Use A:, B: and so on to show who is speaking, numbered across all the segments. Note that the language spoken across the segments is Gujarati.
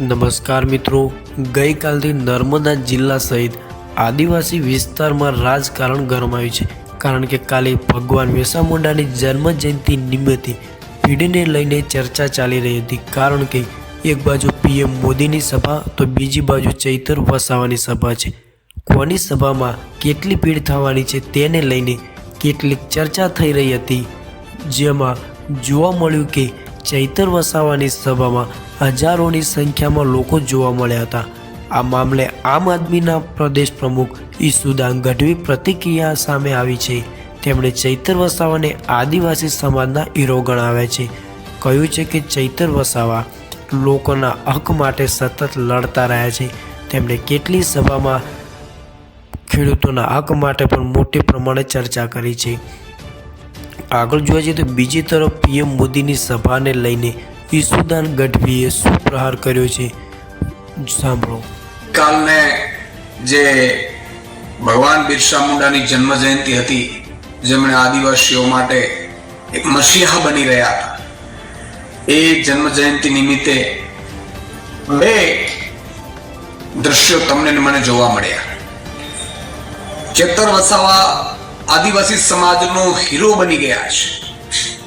A: નમસ્કાર મિત્રો. ગઈકાલથી નર્મદા જિલ્લા સહિત આદિવાસી વિસ્તારમાં રાજકારણ ગરમાયું છે. કારણ કે કાલે ભગવાન વેસા મુંડાની જન્મ જયંતિ નિમિત્તે ભીડને લઈને ચર્ચા ચાલી રહી હતી. કારણ કે એક બાજુ પીએમ મોદીની સભા, તો બીજી બાજુ ચૈતર વસાવાની સભા છે. કોની સભામાં કેટલી ભીડ થવાની છે તેને લઈને કેટલીક ચર્ચા થઈ રહી હતી. જેમાં જોવા મળ્યું કે ચૈતર વસાવાની સભામાં હજારોની સંખ્યામાં લોકો જોવા મળ્યા હતા. આ મામલે આમ આદમીના પ્રદેશ પ્રમુખ ઈસુદાન ગઢવી પ્રતિક્રિયા સામે આવી છે. તેમણે ચૈતર વસાવાને આદિવાસી સમાજના હીરો ગણાવ્યા છે. કહ્યું છે કે ચૈતર વસાવા લોકોના હક માટે સતત લડતા રહ્યા છે. તેમણે કેટલી સભામાં ખેડૂતોના હક માટે પણ મોટી પ્રમાણે ચર્ચા કરી છે. આગળ જોવા જઈએ તો બીજી તરફ પીએમ મોદીની સભાને લઈને ઈસુદાન ગઢવીએ શું પ્રહાર કર્યો છે? સાંભળો.
B: કાલને જે ભગવાન બિરસા મુંડાની જન્મ જયંતિ હતી, જેમણે આદિવાસીઓ માટે એક મસીહા બની રહ્યા હતા, એ જન્મ જયંતિ નિમિત્તે બે દ્રશ્યો તમને મને જોવા મળ્યા. ચેતર વસાવા આદિવાસી સમાજનો હીરો બની ગયા છે.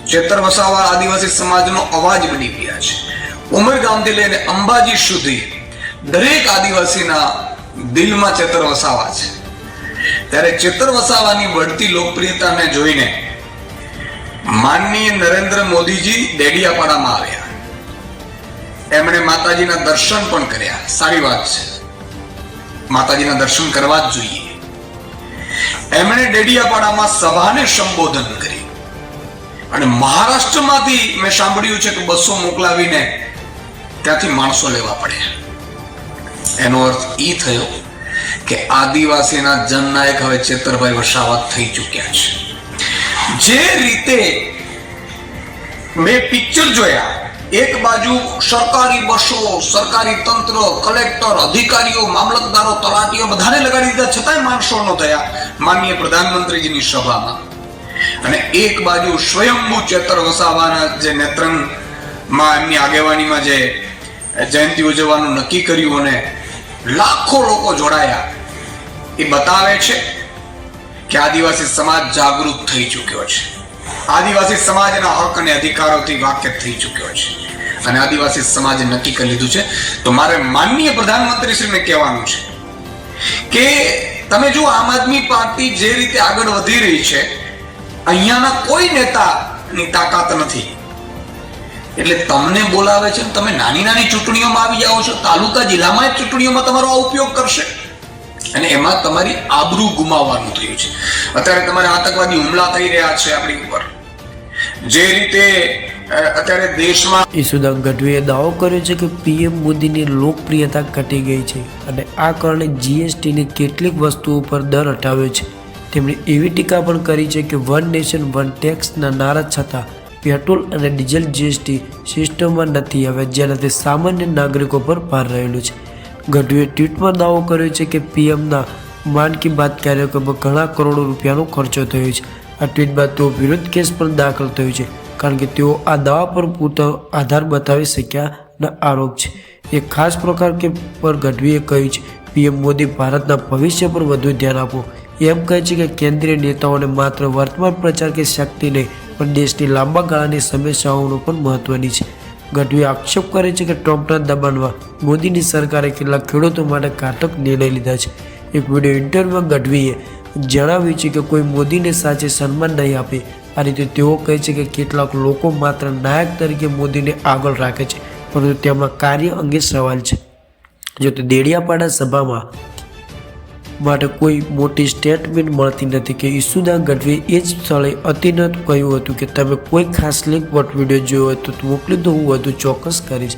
B: ચેતર વસાવા આદિવાસી સમાજનો અવાજ બની ગયા છે. ઉમરગામથી લઈને અંબાજી સુધી દરેક આદિવાસીના દિલમાં ચેતર વસાવા છે. ત્યારે ચેતર વસાવાની વધતી લોકપ્રિયતાને જોઈને માનનીય નરેન્દ્ર મોદીજી દેડિયાપાડામાં આવ્યા. એમણે માતાજીના દર્શન પણ કર્યા. સારી વાત છે. માતાજીના દર્શન કરવા જ જોઈએ. એમણે ડેડિયાપાડામાં સભાને સંબોધન કરી અને મહારાષ્ટ્રમાંથી મેં સાંભળ્યું છે કે બસો મોકલાવીને ત્યાંથી માણસો લેવા પડ્યા. એનો અર્થ એ થયો કે આદિવાસીના જનનાયક હવે ચેતરભાઈ વસાવત થઈ ચૂક્યા છે. જે રીતે મેં પિક્ચર જોયા એક બાજુ સરકારી બસો, સરકારી તંત્ર, કલેક્ટર, અધિકારીઓ, મામલતદારો, તલાટીઓ બધાને લગાડી દીધા, છતાંય માણસો ન થયા. માનનીય પ્રધાનમંત્રીજીની સભામાં. અને એક બાજુ સ્વયંભૂ ચેતર વસાવાના જે નેત્રંગમાં એમની આગેવાનીમાં જે જયંતિ ઉજવવાનું નક્કી કર્યું અને લાખો લોકો જોડાયા, એ બતાવે છે કે આદિવાસી સમાજ જાગૃત થઈ ચૂક્યો છે. આદિવાસી સમાજના હક અને અધિકારોથી વાકેફ થઈ ચૂક્યો છે. અને આદિવાસી સમાજે નક્કી કરી લીધું છે, તો મારે માનનીય પ્રધાનમંત્રીશ્રીને કહેવાનું છે કે તમે જો આમ આદમી પાર્ટી જે રીતે આગળ વધી રહી છે, અહીંયાના કોઈ નેતાની તાકાત નથી. એટલે તમને બોલાવે છે તમે નાની નાની ચૂંટણીઓમાં આવી જાઓ છો, તાલુકા જિલ્લામાં ચૂંટણીઓમાં તમારો આ ઉપયોગ કરશે? અને એમાં તમારી આબરૂ ગુમાવવાનું થયું છે. અત્યારે તમારે આતંકવાદી હુમલા થઈ રહ્યા છે આપણી ઉપર. જે રીતે અત્યારે દેશમાં
A: ઈસુદાન ગઢવીએ દાવો કર્યો છે કે પીએમ મોદીની લોકપ્રિયતા ઘટી ગઈ છે અને આ કારણે જીએસટીની કેટલીક વસ્તુઓ પર દર હટાવ્યો છે. તેમણે એવી ટીકા પણ કરી છે કે વન નેશન, વન ટેક્સના નારા છતાં પેટ્રોલ અને ડીઝલ જીએસટી સિસ્ટમમાં નથી આવ્યા જેનાથી સામાન્ય નાગરિકો પર ભાર રહેલું છે. ગઢવીએ ટ્વીટમાં દાવો કર્યો છે કે પીએમના માન કી બાત કાર્યક્રમમાં ઘણા કરોડો રૂપિયાનો ખર્ચો થયો છે. આ ટ્વીટ બાદ તેઓ વિરોધ કેસ પણ દાખલ થયો છે, કારણ કે તેઓ આ દાવા પર પૂરતો આધાર બતાવી શક્યાના આરોપ છે. એક ખાસ પ્રકાર કે પર ગઢવીએ કહ્યું છે, પીએમ મોદી ભારતના ભવિષ્ય પર વધુ ધ્યાન આપો. એમ કહે છે કે કેન્દ્રીય નેતાઓને માત્ર વર્તમાન પ્રચાર કે શક્તિ નહીં, પણ દેશની લાંબા ગાળાની સમસ્યાઓનું પણ મહત્વની છે. ગઢવીએ આક્ષેપ કરે છે કે ટ્રમ્પના દબાણમાં મોદીની સરકારે કેટલાક ખેડૂતો માટે ઘાતક નિર્ણય લીધા છે. એક વીડિયો ઇન્ટરવ્યુમાં ગઢવીએ જણાવ્યું છે કે કોઈ મોદીને સાચે સન્માન નહીં આપે. આ રીતે તેઓ કહે છે કે કેટલાક લોકો માત્ર નાયક તરીકે મોદીને આગળ રાખે છે, પરંતુ તેમના કાર્ય અંગે સવાલ છે. જો તે દેડિયાપાડા સભામાં માટે કોઈ મોટી સ્ટેટમેન્ટ મળતી નથી કે ઈસુદા ગઢવી એ જ સ્થળે અતિનત કહ્યું હતું કે તમે કોઈ ખાસ લિંક પર વીડિયો જોયો હોય તો મોકલી દો, હું વધુ ચોક્કસ કરીશ.